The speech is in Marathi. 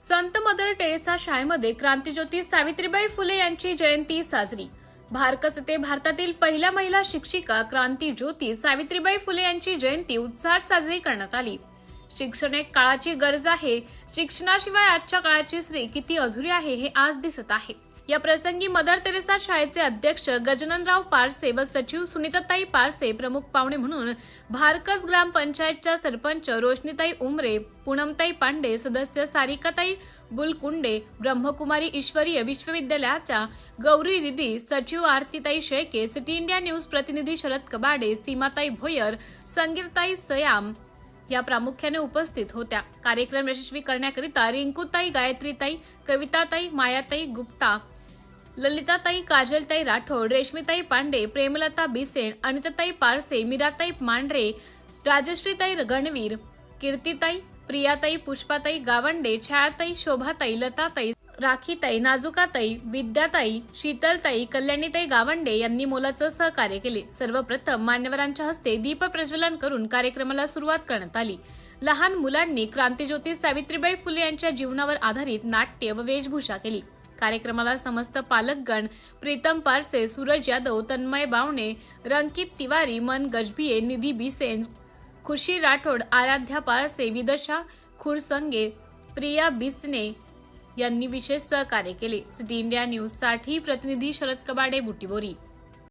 संत मदर टेरेसा शाळेमध्ये क्रांतीज्योती सावित्रीबाई फुले यांची जयंती साजरी. भारकस येथे भारतातील पहिल्या महिला शिक्षिका क्रांती ज्योती सावित्रीबाई फुले यांची जयंती उत्साहात साजरी करण्यात आली. शिक्षण एक काळाची गरज आहे. शिक्षणाशिवाय आजच्या काळाची स्त्री किती अधुरी आहे हे आज दिसत आहे. या प्रसंगी मदर तेरेसा शाळेचे अध्यक्ष गजननराव पारसे व सचिव सुनीताताई पारसे प्रमुख पाहुणे म्हणून भारकस ग्रामपंचायतच्या सरपंच रोशनीताई उमरे पूनमताई पांडे सदस्य सारिकाताई बुलकुंडे ब्रह्मकुमारी ईश्वरीय विश्वविद्यालयाच्या गौरी रिदी सचिव Aartitai Shelke city India news प्रतिनिधी शरद कबाडे सीमाताई भोयर संगीताई सयाम या प्रामुख्याने उपस्थित होत्या. कार्यक्रम यशस्वी करण्याकरिता रिंकूताई गायत्रीताई कविताताई मायाताई गुप्ता ललिताताई काजलताई राठोड रेशमीताई पांडे प्रेमलता बिसेन अनिताताई पारसे मीराताई मांढरे राजश्रीताई गणवीर कीर्तिताई प्रियाताई पुष्पाताई गावंडे छायाताई शोभाताई लताताई राखीताई नाजुकाताई विद्याताई शीतलताई कल्याणीताई गावंडे यांनी मोलाचं सहकार्य केले. सर्वप्रथम मान्यवरांच्या हस्ते दीप प्रज्वलन करून कार्यक्रमाला सुरुवात करण्यात आली. लहान मुलांनी क्रांतीज्योती सावित्रीबाई फुले यांच्या जीवनावर आधारित नाट्य व वेशभूषा केली. कार्यक्रमाला समस्त पालकगण प्रीतम पारसे सूरज यादव तन्मय बावणे रंकित तिवारी मन गजभिये निधी बिसेन खुशी राठोड आराध्या पारसे विदशा खुरसंगे प्रिया बिसने यांनी विशेष सहकार्य केले. सिटी इंडिया न्यूजसाठी प्रतिनिधी शरद कबाडे बुटीबोरी.